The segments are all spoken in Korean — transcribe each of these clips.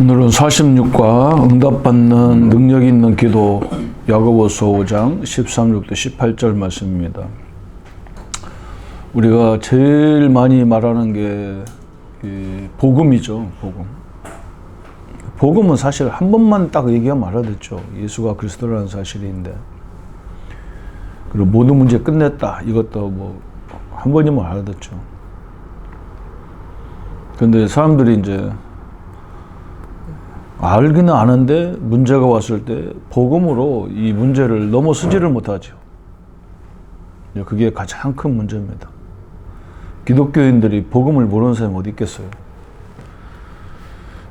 오늘은 46과 응답받는 능력 있는 기도 야고보서 5장 13절부터 18절 말씀입니다. 우리가 제일 많이 말하는 게이 복음이죠, 복음. 복음은 사실 한 번만 딱 얘기하면 알아듣죠. 예수가 그리스도라는 사실인데. 그리고 모든 문제 끝냈다. 이것도 뭐 한 번이면 알아듣죠. 근데 사람들이 이제 알기는 아는데 문제가 왔을 때 복음으로 이 문제를 넘어서지를 못하죠. 그게 가장 큰 문제입니다. 기독교인들이 복음을 모르는 사람이 어디 있겠어요?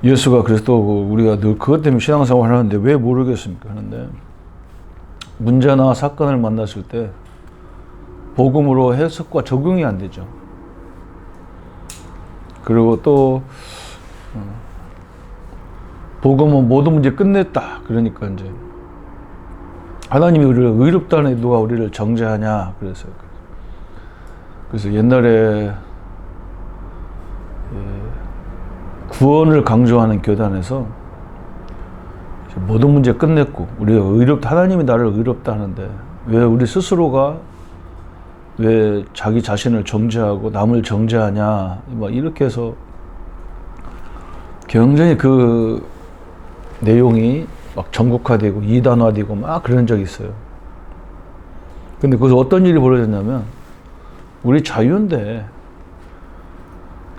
예수가 그리스도고 우리가 늘 그것 때문에 신앙생활 하는데 왜 모르겠습니까? 하는데 문제나 사건을 만났을 때 복음으로 해석과 적용이 안 되죠. 그리고 또 어, 복음은 모든 문제 끝냈다. 그러니까 이제 하나님이 우리를 의롭다는 누가 우리를 정죄하냐 그랬어요. 그래서 옛날에 예, 구원을 강조하는 교단에서 모든 문제 끝냈고 우리가 의롭다 하나님이 나를 의롭다 하는데 왜 우리 스스로가 왜 자기 자신을 정죄하고 남을 정죄하냐 막 이렇게 해서 굉장히 그 내용이 막 전국화되고 이단화되고 막 그런 적이 있어요. 근데 거기서 어떤 일이 벌어졌냐면 우리 자유인데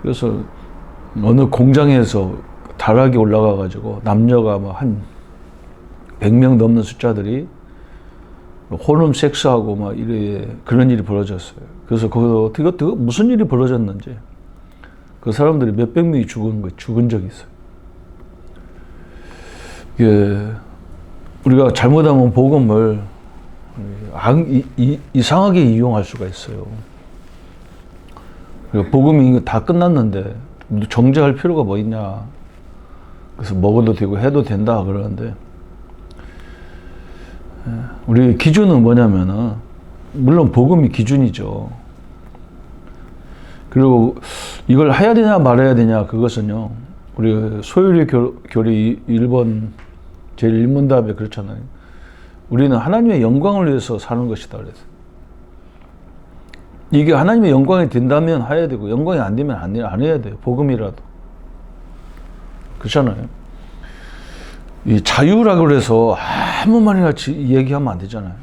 그래서 어느 공장에서 다락이 올라가 가지고 남녀가 막한 100명 넘는 숫자들이 혼음 섹스하고 막 이래 그런 일이 벌어졌어요. 그래서 거기서 어떻게 무슨 일이 벌어졌는지 그 사람들이 몇백 명이 죽은 거 죽은 적이 있어요. 이게 우리가 잘못하면 복음을 이상하게 이용할 수가 있어요. 복음이 다 끝났는데 정죄할 필요가 뭐 있냐. 그래서 먹어도 되고 해도 된다 그러는데 우리 기준은 뭐냐면은 물론 복음이 기준이죠. 그리고 이걸 해야 되냐 말아야 되냐 그것은요. 우리 소유리 교리 1번 제일 1문 답에 그렇잖아요. 우리는 하나님의 영광을 위해서 사는 것이다 그래서. 이게 하나님의 영광이 된다면 해야 되고 영광이 안 되면 안, 안 해야 돼요. 복음이라도. 그렇잖아요. 이 자유라고 그래서 아무 말이나 얘기하면 안 되잖아요.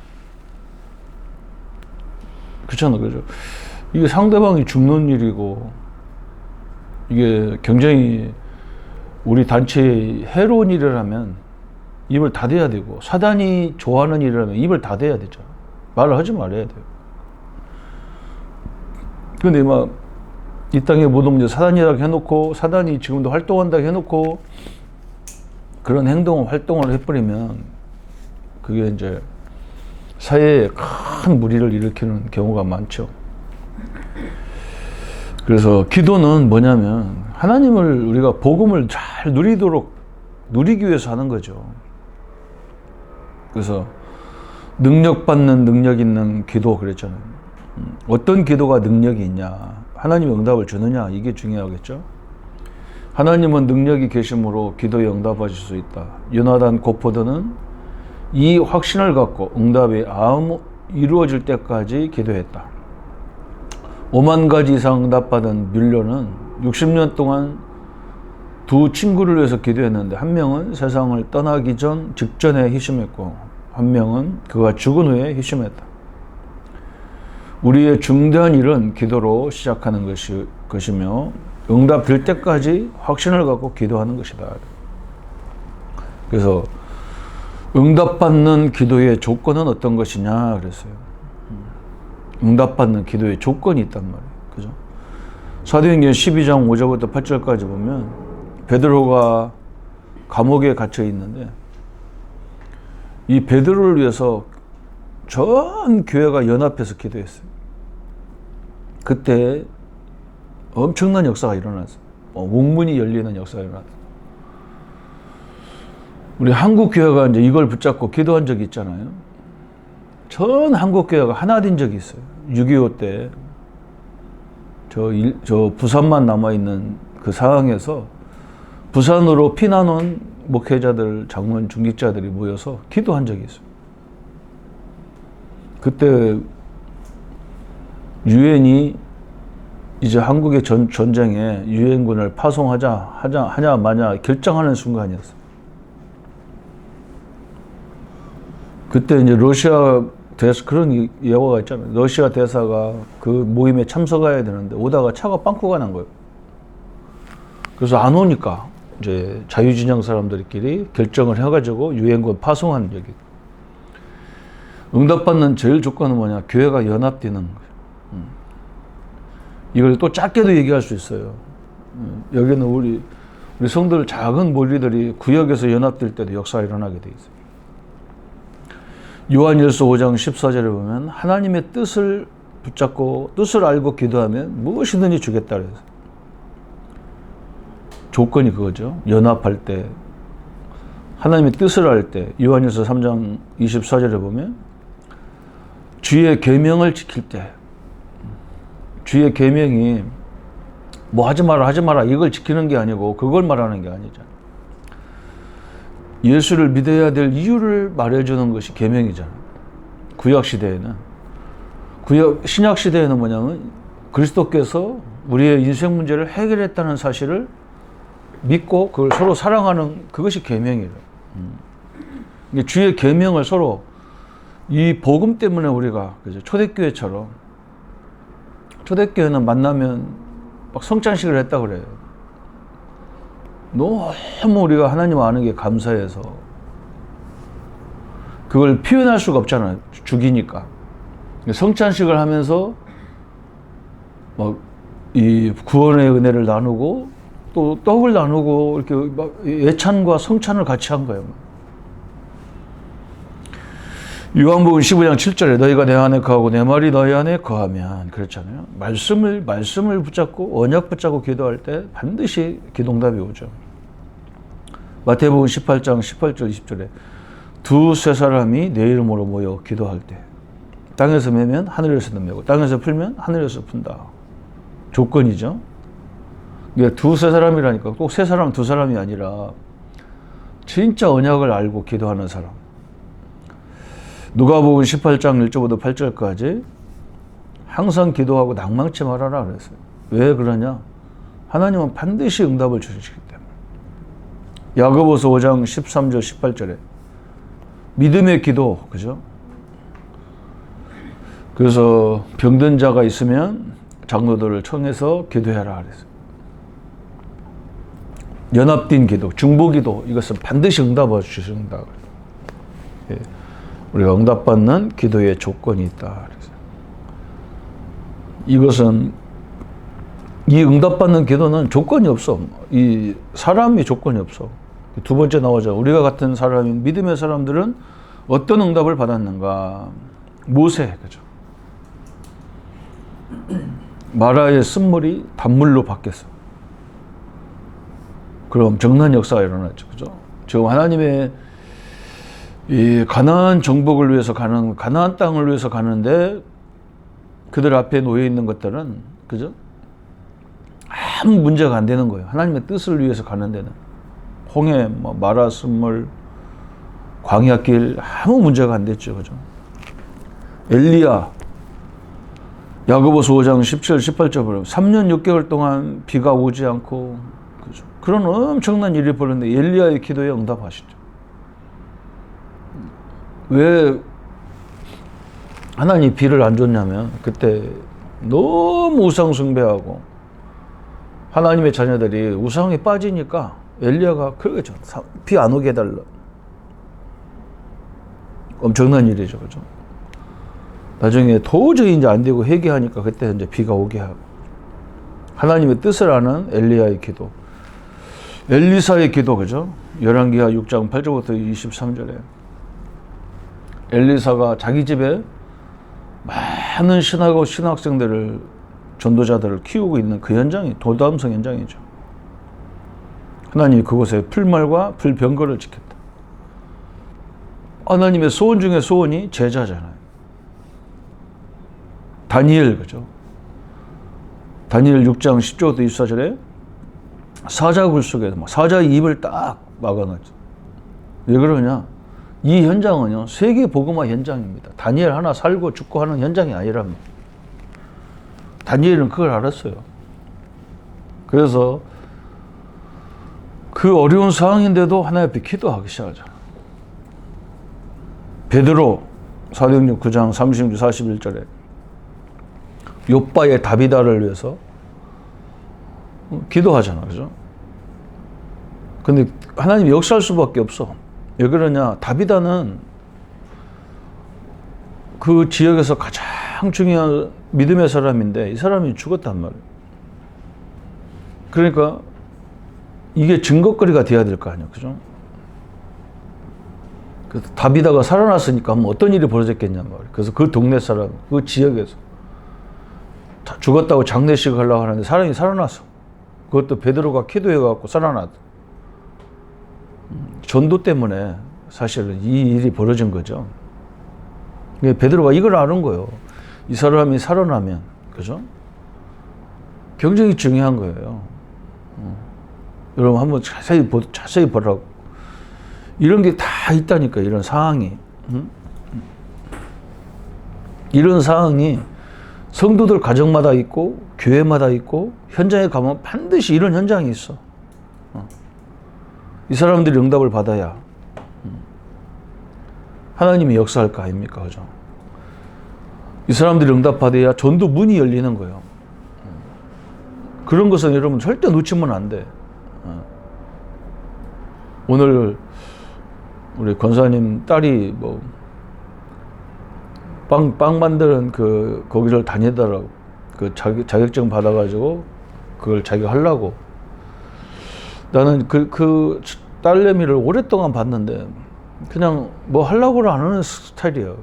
그렇잖아요. 그죠? 이게 상대방이 죽는 일이고, 이게 굉장히 우리 단체에 해로운 일이라면 입을 닫아야 되고, 사단이 좋아하는 일이라면 입을 닫아야 되죠. 말을 하지 말아야 돼요. 근데 막, 이 땅에 모든 문제 사단이라고 해놓고, 사단이 지금도 활동한다고 해놓고, 그런 행동, 활동을 해버리면 그게 이제 사회에 큰 무리를 일으키는 경우가 많죠. 그래서 기도는 뭐냐면 하나님을 우리가 복음을 잘 누리도록 누리기 위해서 하는 거죠. 그래서 능력 받는 능력 있는 기도 그랬잖아요. 음, 어떤 기도가 능력이 있냐, 하나님이 응답을 주느냐 이게 중요하겠죠. 하나님은 능력이 계심으로 기도에 응답하실 수 있다. 요나단 고포드는 이 확신을 갖고 응답이 아무 이루어질 때까지 기도했다. 5만 가지 이상 응답받은 뮬러는 60년 동안 두 친구를 위해서 기도했는데 한 명은 세상을 떠나기 전 직전에 희심했고 한 명은 그가 죽은 후에 희심했다. 우리의 중대한 일은 기도로 시작하는 것이, 것이며 응답될 때까지 확신을 갖고 기도하는 것이다. 그래서 응답받는 기도의 조건은 어떤 것이냐 그랬어요. 응답받는 기도의 조건이 있단 말이에요. 그죠? 사도행전 12장 5절부터 8절까지 보면 베드로가 감옥에 갇혀 있는데 이 베드로를 위해서 전 교회가 연합해서 기도했어요. 그때 엄청난 역사가 일어났어. 어, 문이 열리는 역사가 일어났어. 우리 한국 교회가 이제 이걸 붙잡고 기도한 적이 있잖아요. 전 한국 교회가 하나 된 적이 있어요. 6.25 때. 저, 일, 저 부산만 남아있는 그 상황에서 부산으로 피난 온 목회자들, 장로님, 중직자들이 모여서 기도한 적이 있어요. 그때 유엔이 이제 한국의 전, 전쟁에 유엔군을 파송하자 하자 하냐 마냐 결정하는 순간이었어. 그때 이제 러시아 대사 그런 이- 예화가 있잖아요. 러시아 대사가 그 모임에 참석해야 되는데 오다가 차가 빵꾸가 난 거예요. 그래서 안 오니까 이제 자유진영 사람들끼리 결정을 해가지고 유엔군 파송하는 적이. 응답받는 제일 조건은 뭐냐? 교회가 연합되는 거예요. 음. 이걸 또 짧게도 얘기할 수 있어요. 음, 여기는 우리 우리 성들 작은 무리들이 구역에서 연합될 때도 역사가 일어나게 돼 있어요. 요한일서 5장 14절에 보면 하나님의 뜻을 붙잡고 뜻을 알고 기도하면 무엇이든지 주겠다 그래서 조건이 그거죠. 연합할 때 하나님의 뜻을 알 때 요한일서 3장 24절에 보면 주의 계명을 지킬 때 주의 계명이 뭐 하지 마라 하지 마라 이걸 지키는 게 아니고 그걸 말하는 게 아니죠. 예수를 믿어야 될 이유를 말해주는 것이 계명이잖아. 구약 시대에는 구약 신약 시대에는 뭐냐면 그리스도께서 우리의 인생 문제를 해결했다는 사실을 믿고 그걸 서로 사랑하는 그것이 계명이에요. 음. 주의 계명을 서로 이 복음 때문에 우리가 그죠 초대교회처럼 초대교회는 만나면 막 성찬식을 했다 그래요. 너무 우리가 하나님 아는 게 감사해서 그걸 표현할 수가 없잖아요. 죽이니까. 성찬식을 하면서 막 이 구원의 은혜를 나누고 또 떡을 나누고 이렇게 막 예찬과 성찬을 같이 한 거예요. 요한복음 15장 7절에 너희가 내 안에 거하고 내 말이 너희 안에 거하면 그렇잖아요. 말씀을 말씀을 붙잡고 언약 붙잡고 기도할 때 반드시 기동답이 오죠. 마태복음 18장 18절 20절에 두 세 사람이 내 이름으로 모여 기도할 때 땅에서 매면 하늘에서도 매고 땅에서 풀면 하늘에서 푼다. 조건이죠. 두세 사람이라니까 꼭 세 사람 두 사람이 아니라 진짜 언약을 알고 기도하는 사람. 누가복음 18장 1절부터 8절까지 항상 기도하고 낭망치 말아라 그랬어요. 왜 그러냐? 하나님은 반드시 응답을 주시기 때문에. 야고보서 5장 13절 18절에 믿음의 기도 그죠? 그래서 병든 자가 있으면 장로들을 청해서 기도해라 그랬어요. 연합된 기도, 중보 기도 이것은 반드시 응답을 주신다. 예. 우리가 응답받는 기도의 조건이 있다. 이것은 이 응답받는 기도는 조건이 없어. 이 사람이 조건이 없어. 두 번째 나오죠. 우리가 같은 사람이 믿음의 사람들은 어떤 응답을 받았는가? 모세 그죠? 마라의 쓴물이 단물로 바뀌었어. 그럼 엄청난 역사가 일어났죠. 그죠? 지금 하나님의 이 가나안 정복을 위해서 가는 가나안 땅을 위해서 가는데 그들 앞에 놓여 있는 것들은 그죠? 아무 문제가 안 되는 거예요. 하나님의 뜻을 위해서 가는 데는 홍해, 뭐 마라 쓴물, 광야길 아무 문제가 안 됐죠, 그죠? 엘리야, 야고보서 5장 17, 18절 보면 3년 6개월 동안 비가 오지 않고 그죠? 그런 엄청난 일이 벌었는데 엘리야의 기도에 응답하시죠. 왜 하나님 비를 안 줬냐면 그때 너무 우상 숭배하고 하나님의 자녀들이 우상에 빠지니까 엘리야가 그러겠죠. 비 안 오게 해달라. 엄청난 일이죠. 그죠? 나중에 도저히 이제 안 되고 회개하니까 그때 이제 비가 오게 하고 하나님의 뜻을 아는 엘리야의 기도 엘리사의 기도 그죠? 열왕기하 6장 8절부터 23절에 엘리사가 자기 집에 많은 신하고 신학생들을 전도자들을 키우고 있는 그 현장이 도담성 현장이죠. 하나님이 그곳에 풀말과 풀병거를 지켰다. 하나님의 소원 중에 소원이 제자잖아요. 다니엘 그죠? 다니엘 6장 10절부터 24절에 사자 굴 속에 막 사자의 입을 딱 막아놨죠. 왜 그러냐? 이 현장은요 세계 복음화 현장입니다. 다니엘 하나 살고 죽고 하는 현장이 아니랍니다. 다니엘은 그걸 알았어요. 그래서 그 어려운 상황인데도 하나님 앞에 기도하기 시작하죠. 베드로 사도행전 9장 36, 41절에 요바의 다비다를 위해서 기도하잖아. 그죠? 근데 하나님이 역사할 수밖에 없어. 왜 그러냐? 다비다는 그 지역에서 가장 중요한 믿음의 사람인데 이 사람이 죽었단 말이에요. 그러니까 이게 증거거리가 돼야 될 거 아니야. 그죠? 그래서 다비다가 살아났으니까 하면 어떤 일이 벌어졌겠냔 말이에요. 그래서 그 동네 사람, 그 지역에서 다 죽었다고 장례식을 하려고 하는데 사람이 살아났어. 그것도 베드로가 기도해갖고 살아났다. 음, 전도 때문에 사실은 이 일이 벌어진 거죠. 근데 베드로가 이걸 아는 거예요. 이 사람이 살아나면, 그죠? 굉장히 중요한 거예요. 어. 여러분 한번 자세히 보, 자세히 보라고. 이런 게 다 있다니까 이런 상황이. 응? 이런 상황이 성도들 가정마다 있고 교회마다 있고 현장에 가면 반드시 이런 현장이 있어. 어. 이 사람들이 응답을 받아야 음. 하나님이 역사할 거 아닙니까, 그죠? 이 사람들이 응답 받아야 전도 문이 열리는 거예요. 음. 그런 것은 여러분 절대 놓치면 안 돼. 어. 오늘 우리 권사님 딸이 뭐 빵, 빵 만드는 그, 거기를 다니더라고. 그 자격, 자격증 받아가지고 그걸 자기가 하려고. 나는 그, 그 딸내미를 오랫동안 봤는데 그냥 뭐 하려고는 안 하는 스타일이에요.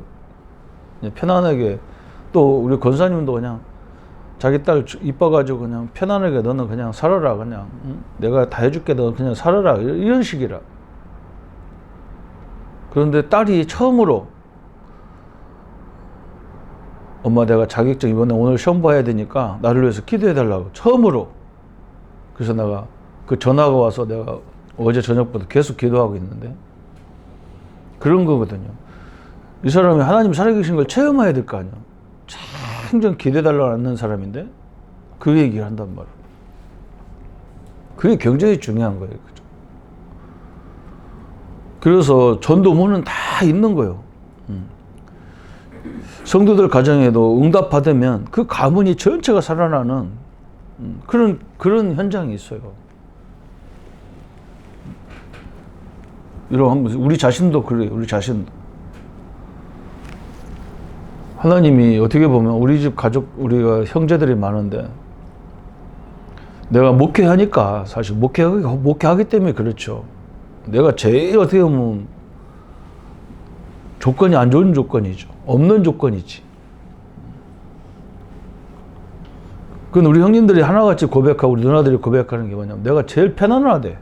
편안하게. 또 우리 권사님도 그냥 자기 딸 이뻐가지고 그냥 편안하게 너는 그냥 살아라. 그냥. 응? 내가 다 해줄게. 너는 그냥 살아라. 이런 식이라. 그런데 딸이 처음으로 엄마 내가 자격증 이번에 오늘 시험 봐야 되니까 나를 위해서 기도해 달라고 처음으로 그래서 내가 그 전화가 와서 내가 어제 저녁부터 계속 기도하고 있는데 그런 거거든요. 이 사람이 하나님 살아계신 걸 체험해야 될 거 아니야. 기도해 달라고 하는 사람인데 그 얘기를 한단 말이야. 그게 굉장히 중요한 거예요. 그죠? 그래서 전도문은 다 있는 거예요. 음. 성도들 가정에도 응답 받으면 그 가문이 전체가 살아나는 음, 그런 그런 현장이 있어요. 한번 우리 자신도 그래요. 우리 자신도 하나님이 어떻게 보면 우리 집 가족 우리가 형제들이 많은데 내가 목회하니까 사실 목회하기 목회하기 때문에 그렇죠. 내가 제일 어떻게 보면 조건이 안 좋은 조건이죠. 없는 조건이지. 그건 우리 형님들이 하나같이 고백하고 우리 누나들이 고백하는 게 뭐냐면 내가 제일 편안하대.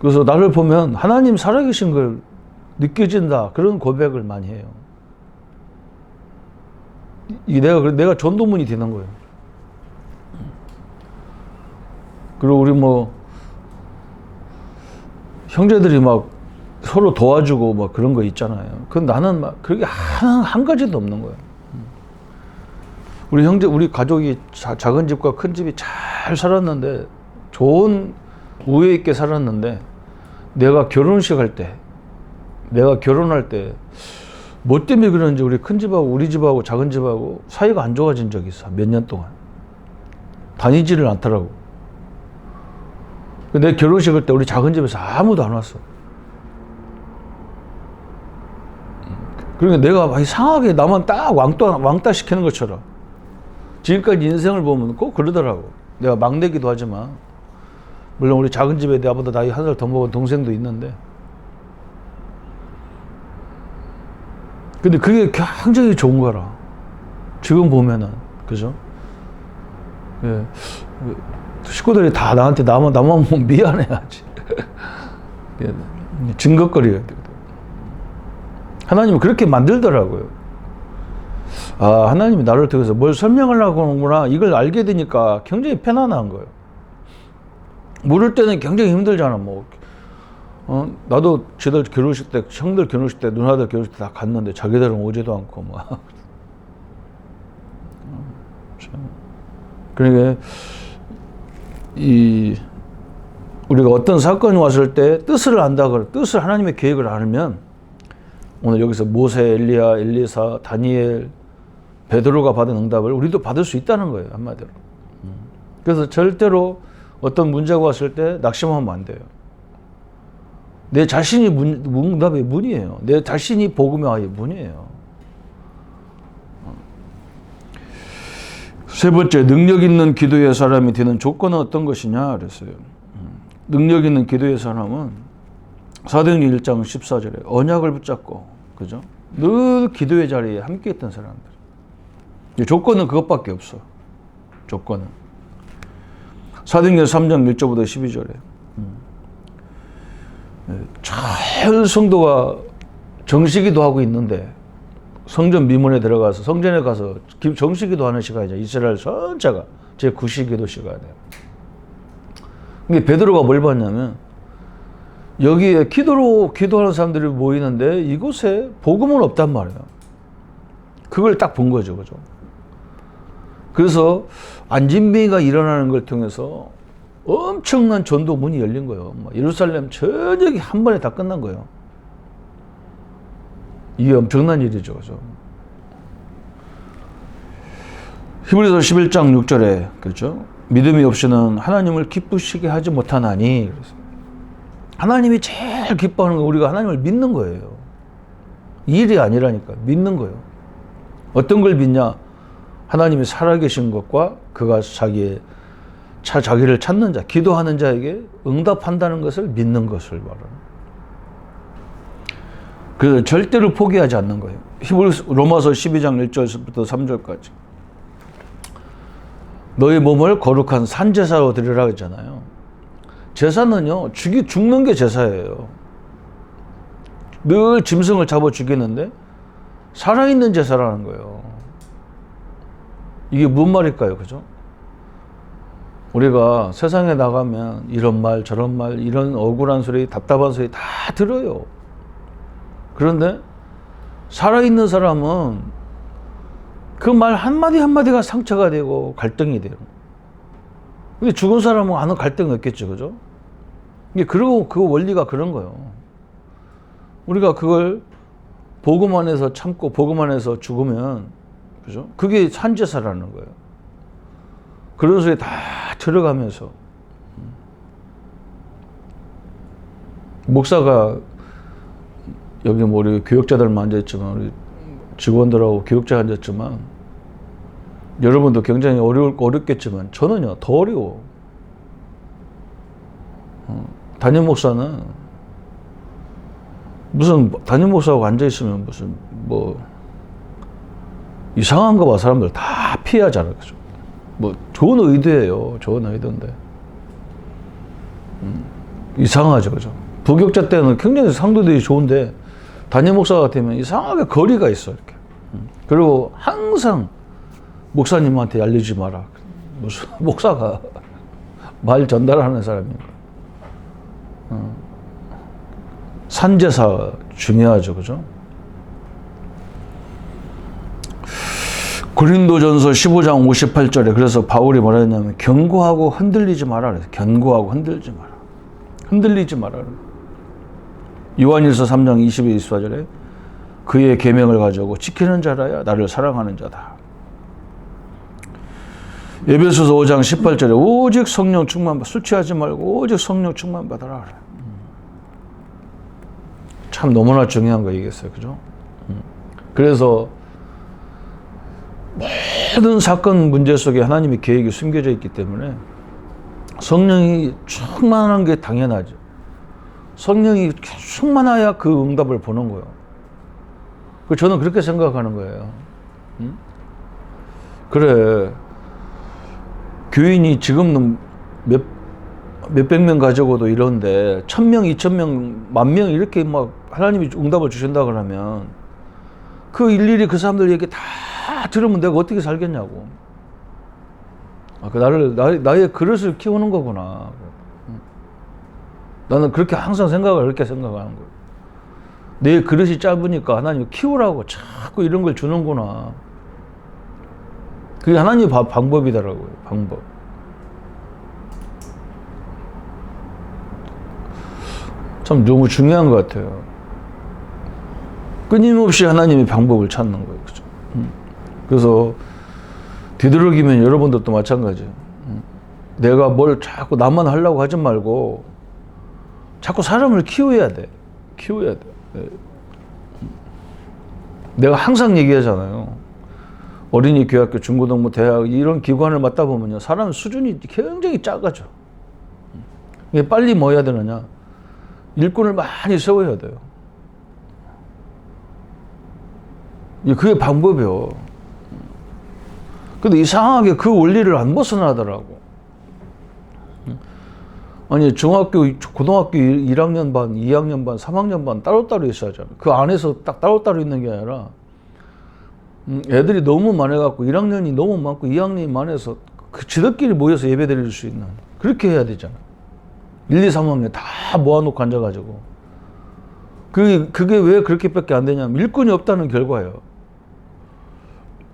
그래서 나를 보면 하나님 살아계신 걸 느껴진다. 그런 고백을 많이 해요. 이 내가, 내가 전도문이 되는 거예요. 그리고 우리 뭐 형제들이 막 서로 도와주고 막 그런 거 있잖아요. 그 나는 막 그게 한, 한 가지도 없는 거예요. 우리 형제, 우리 가족이 자, 작은 집과 큰 집이 잘 살았는데 좋은 우애 있게 살았는데 내가 결혼식 할 때, 내가 결혼할 때 뭐 때문에 그런지 우리 큰 집하고 우리 집하고 작은 집하고 사이가 안 좋아진 적이 있어. 몇 년 동안. 다니지를 않더라고. 내 결혼식 할 때 우리 작은 집에서 아무도 안 왔어. 그러니까 내가 막 이상하게 나만 딱 왕따, 왕따 시키는 것처럼. 지금까지 인생을 보면 꼭 그러더라고. 내가 막내기도 하지만. 물론 우리 작은 집에 나보다 나이 한 살 더 먹은 동생도 있는데. 근데 그게 굉장히 좋은 거라. 지금 보면은. 그죠? 예. 식구들이 다 나한테 나만, 나만 미안해하지. 예. 증거거리가 돼. 하나님은 그렇게 만들더라고요. 아 하나님이 나를 통해서 뭘 설명하려고 하는구나 이걸 알게 되니까 굉장히 편안한 거예요. 물을 때는 굉장히 힘들잖아. 뭐 어, 나도 쟤들 결혼식 때 형들 결혼식 때 누나들 결혼식 때 다 갔는데 자기들은 오지도 않고 뭐. 참. 그러니까 이 우리가 어떤 사건이 왔을 때 뜻을 안다 그래 뜻을 하나님의 계획을 알면 오늘 여기서 모세, 엘리야, 엘리사, 다니엘, 베드로가 받은 응답을 우리도 받을 수 있다는 거예요 한마디로. 음. 그래서 절대로 어떤 문제가 왔을 때 낙심하면 안 돼요. 내 자신이 문, 응답의 문이에요. 내 자신이 복음의 아의 문이에요. 세 번째, 능력 있는 기도의 사람이 되는 조건은 어떤 것이냐 그랬어요. 음. 능력 있는 기도의 사람은 사도행전 1장 14절에 언약을 붙잡고 그죠? 늘 기도의 자리에 함께 있던 사람들. 이 조건은 그것밖에 없어. 조건은. 사도행전 3장 1절부터 12절에 잘 성도가 정식기도 하고 있는데 성전 미문에 들어가서 성전에 가서 정식기도 하는 시간이죠. 이스라엘 전체가 제 9시기도 시간이에요. 근데 베드로가 뭘 봤냐면 여기에 기도로 기도하는 사람들이 모이는데 이곳에 복음은 없단 말이에요. 그걸 딱 본 거죠, 그죠? 그래서 안진뱅이가 일어나는 걸 통해서 엄청난 전도 문이 열린 거예요. 뭐 예루살렘 전역이 한 번에 다 끝난 거예요. 이게 엄청난 일이죠. 그죠? 히브리서 11장 6절에 그렇죠? 믿음이 없이는 하나님을 기쁘시게 하지 못하나니 그래서 하나님이 제일 기뻐하는 거 우리가 하나님을 믿는 거예요. 일이 아니라니까 믿는 거예요. 어떤 걸 믿냐? 하나님이 살아계신 것과 그가 자기의 차 자기를 찾는 자, 기도하는 자에게 응답한다는 것을 믿는 것을 말하는. 그래서 절대로 포기하지 않는 거예요. 히브리 로마서 12장 1절부터 3절까지. 너희 몸을 거룩한 산제사로 드리라 했잖아요. 제사는요, 죽이, 죽는 게 제사예요. 늘 짐승을 잡아 죽이는데, 살아있는 제사라는 거예요. 이게 무슨 말일까요? 그죠? 우리가 세상에 나가면 이런 말, 저런 말, 이런 억울한 소리, 답답한 소리 다 들어요. 그런데 살아있는 사람은 그 말 한마디 한마디가 상처가 되고 갈등이 돼요. 근데 죽은 사람은 아무 갈등이 없겠죠. 그죠? 그리고 그 원리가 그런 거예요. 우리가 그걸 복음 안에서 참고 복음 안에서 죽으면 그죠? 그게 산제사라는 거예요. 그런 소리 다 들어가면서 목사가 여기 뭐 우리 교역자들만 앉아있지만 우리 직원들하고 교육자 앉았지만 여러분도 굉장히 어려울 어렵겠지만 저는요 더 어려워. 어, 담임 목사는 무슨 담임 목사하고 앉아 있으면 무슨 뭐 이상한 거 봐 사람들 다 피하잖아 그죠. 뭐 좋은 의도예요. 좋은 의도인데 음, 이상하죠, 그죠? 부격자 때는 굉장히 상도들이 좋은데 담임 목사 같으면 이상하게 거리가 있어 이렇게. 음. 그리고 항상 목사님한테 알리지 마라. 무슨 목사가 말 전달하는 사람인가. 어. 산제사 중요하죠, 그죠? 고린도전서 15장 58절에 그래서 바울이 뭐라 했냐면 견고하고 흔들리지 마라 그래서 견고하고 흔들지 마라. 흔들리지 마라. 요한일서 3장 20에 24절에 그의 계명을 가지고 지키는 자라야 나를 사랑하는 자다. 에베소서 5장 18절에 오직 성령 충만 술 취하지 말고 오직 성령 충만 받아라. 참 너무나 중요한 거 얘기했어요. 그죠? 그래서 모든 사건 문제 속에 하나님의 계획이 숨겨져 있기 때문에 성령이 충만한 게 당연하죠. 성령이 충만해야 그 응답을 보는 거예요. 그 저는 그렇게 생각하는 거예요. 응? 그래. 교인이 지금은 몇, 몇백 명 가지고도 이런데, 천 명, 이천 명, 만 명 이렇게 막 하나님이 응답을 주신다 그러면 그 일일이 그 사람들에게 다 다 들으면 내가 어떻게 살겠냐고. 아, 그 나를 나의, 나의 그릇을 키우는 거구나. 응. 나는 그렇게 항상 생각을 그렇게 생각하는 거예요. 내 그릇이 짧으니까 하나님 키우라고 자꾸 이런 걸 주는구나. 그게 하나님의 바- 방법이더라고요. 방법. 참 너무 중요한 것 같아요. 끊임없이 하나님의 방법을 찾는 거예요. 그죠? 음. 그래서 되도록이면 여러분들도 마찬가지예요. 음. 내가 뭘 자꾸 나만 하려고 하지 말고 자꾸 사람을 키워야 돼. 키워야 돼. 네. 음. 내가 항상 얘기하잖아요. 어린이 교학교, 중고등부, 대학 이런 기관을 맡다 보면요. 사람 수준이 굉장히 작아져. 빨리 뭐 해야 되느냐? 일꾼을 많이 세워야 돼요. 이 그게 방법이요. 근데 이상하게 그 원리를 안 벗어나더라고. 아니 중학교, 고등학교 1학년 반, 2학년 반, 3학년 반 따로따로 있어야 하잖아. 그 안에서 딱 따로따로 있는 게 아니라 음, 애들이 너무 많아갖고 1학년이 너무 많고 2학년이 많아서 그 지들끼리 모여서 예배 드릴 수 있는 그렇게 해야 되잖아. 1, 2, 3학년 다 모아놓고 앉아가지고 그게, 그게 왜 그렇게밖에 안 되냐면 일꾼이 없다는 결과예요.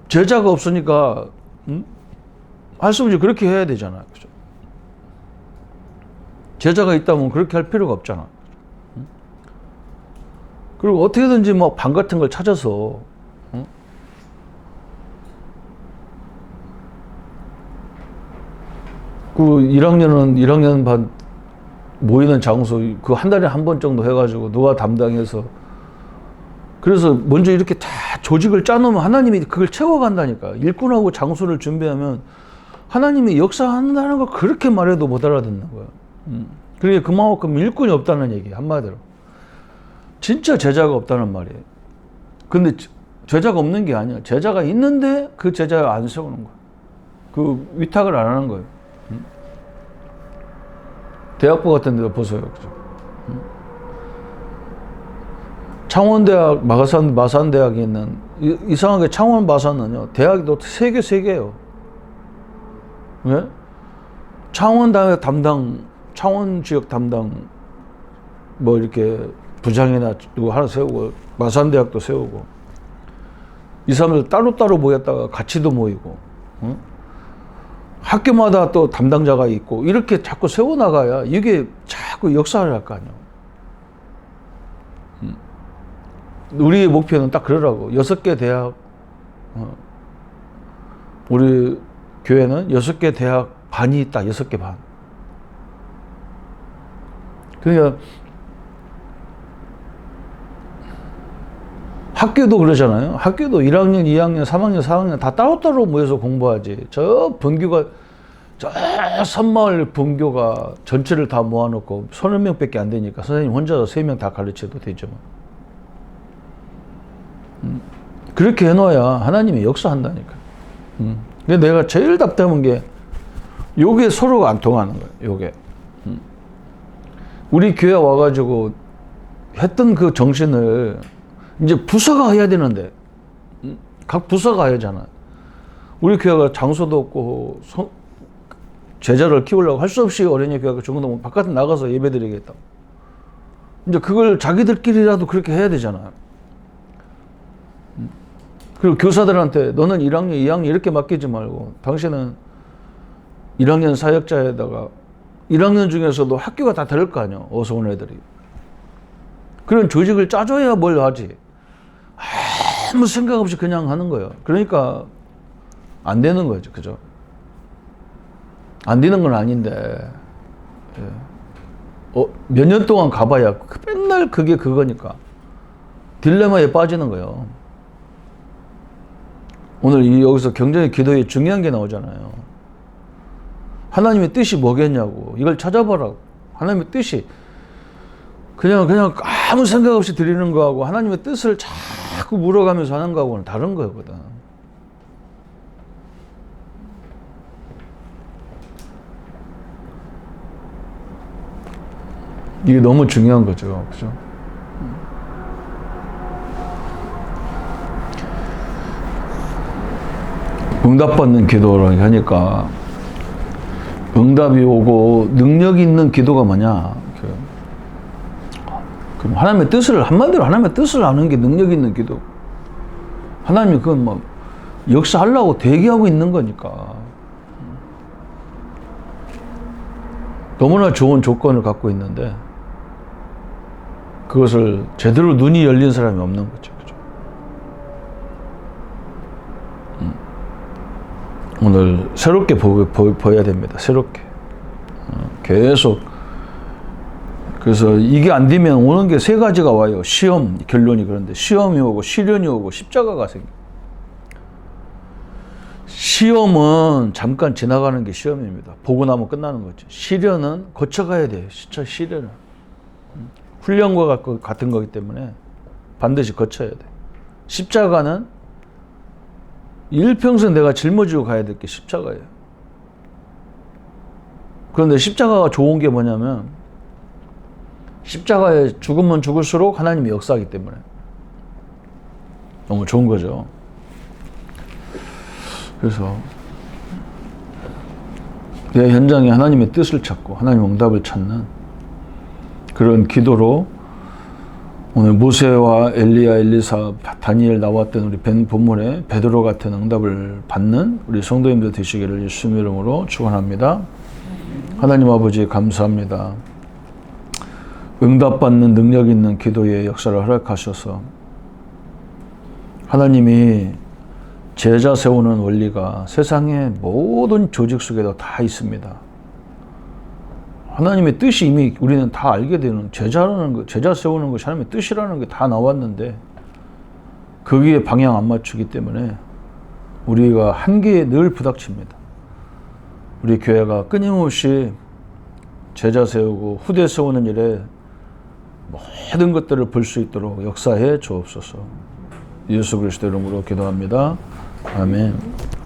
제자가 없으니까 음? 할수 없이 그렇게 해야 되잖아. 그죠? 제자가 있다면 그렇게 할 필요가 없잖아. 음? 그리고 어떻게든지 뭐 방 같은 걸 찾아서 음? 그 1학년은 1학년 반 모이는 장소 그 한 달에 한 번 정도 해가지고 누가 담당해서 그래서 먼저 이렇게 다 조직을 짜놓으면 하나님이 그걸 채워간다니까 일꾼하고 장소를 준비하면 하나님이 역사한다는 거 그렇게 말해도 못 알아듣는 거야. 음. 그게 그만큼 일꾼이 없다는 얘기 한마디로 진짜 제자가 없다는 말이에요. 근데 제- 제자가 없는 게 아니야. 제자가 있는데 그 제자 안 세우는 거야. 그 위탁을 안 하는 거예요. 대학부 같은 데도 보세요. 그죠? 음. 창원대학, 마산, 마산대학에 있는, 이- 이상하게 창원, 마산은요, 대학도 세 개, 세 개예요. 왜? 창원 다음에 담당, 창원 지역 담당, 뭐 이렇게 부장이나 누구 하나 세우고, 마산대학도 세우고, 이 사람들 따로따로 모였다가 같이도 모이고, 응? 학교마다 또 담당자가 있고 이렇게 자꾸 세워나가야 이게 자꾸 역사를 할 거 아니야. 음. 우리의 목표는 딱 그러라고. 여섯 개 대학, 어. 우리 교회는 여섯 개 대학 반이 있다. 여섯 개 반. 그러니까 학교도 그러잖아요. 학교도 1학년, 2학년, 3학년, 4학년 다 따로따로 모여서 공부하지. 저 분교가 저 섬마을 분교가 전체를 다 모아놓고 서너 명밖에 안 되니까 선생님 혼자서 세 명 다 가르쳐도 되죠. 음, 그렇게 해놓아야 하나님이 역사한다니까. 음. 근데 내가 제일 답답한 게 요게 서로가 안 통하는 거예요. 요게. 음. 우리 교회 와가지고 했던 그 정신을 이제 부서가 해야 되는데 음, 각 부서가 해야잖아. 우리 교회가 장소도 없고 소- 제자를 키우려고 할 수 없이 어린이 교회가 중고등 바깥에 나가서 예배드리겠다. 이제 그걸 자기들끼리라도 그렇게 해야 되잖아. 음. 그리고 교사들한테 너는 1학년, 2학년 이렇게 맡기지 말고 당신은 1학년 사역자에다가 1학년 중에서도 학교가 다 다를 거 아니야. 어서 온 애들이. 그런 조직을 짜줘야 뭘 하지. 아무 생각 없이 그냥 하는 거예요. 그러니까 안 되는 거죠. 그죠? 안 되는 건 아닌데. 예. 어, 몇 년 동안 가봐야 그 맨날 그게 그거니까. 딜레마에 빠지는 거예요. 오늘 이 여기서 경전의 기도에 중요한 게 나오잖아요. 하나님의 뜻이 뭐겠냐고. 이걸 찾아보라고. 하나님의 뜻이 그냥 그냥 아무 생각 없이 드리는 거하고 하나님의 뜻을 자꾸 물어가면서 하는 거하고는 다른 거거든. 이게 너무 중요한 거죠. 그죠? 응답받는 기도를 하니까 응답이 오고 능력 있는 기도가 뭐냐? 하나님의 뜻을 한마디로 하나님의 뜻을 아는 게 능력 있는 기도. 하나님이 그건 뭐 역사하려고 대기하고 있는 거니까. 너무나 좋은 조건을 갖고 있는데 그것을 제대로 눈이 열린 사람이 없는 거죠. 그죠? 음. 오늘 새롭게 보, 보, 보 여야 됩니다. 새롭게. 어, 계속. 그래서 이게 안 되면 오는 게 세 가지가 와요. 시험, 결론이 그런데 시험이 오고 시련이 오고 십자가가 생겨. 시험은 잠깐 지나가는 게 시험입니다. 보고 나면 끝나는 거죠. 시련은 거쳐가야 돼요. 진짜 시련은. 음. 훈련과 같- 같은 거기 때문에 반드시 거쳐야 돼. 십자가는 일평생 내가 짊어지고 가야 될 게 십자가예요. 그런데 십자가가 좋은 게 뭐냐면 십자가에 죽으면 죽을수록 하나님이 역사하기 때문에 너무 좋은 거죠. 그래서 내 현장에 하나님의 뜻을 찾고 하나님의 응답을 찾는 그런 기도로 오늘 모세와 엘리야, 엘리사, 다니엘 나왔던 우리 벤 본문에 베드로 같은 응답을 받는 우리 성도님들 되시기를 예수님 이름으로 축원합니다. 하나님 아버지 감사합니다. 응답받는 능력 있는 기도의 역사를 허락하셔서 하나님이 제자 세우는 원리가 세상의 모든 조직 속에도 다 있습니다. 하나님의 뜻이 이미 우리는 다 알게 되는 제자라는 거, 제자 세우는 것이 하나님의 뜻이라는 게 다 나왔는데 거기에 방향 안 맞추기 때문에 우리가 한계에 늘 부닥칩니다. 우리 교회가 끊임없이 제자 세우고 후대 세우는 일에 모든 것들을 볼 수 있도록 역사해 주옵소서. 예수 그리스도 이름으로 기도합니다. 아멘.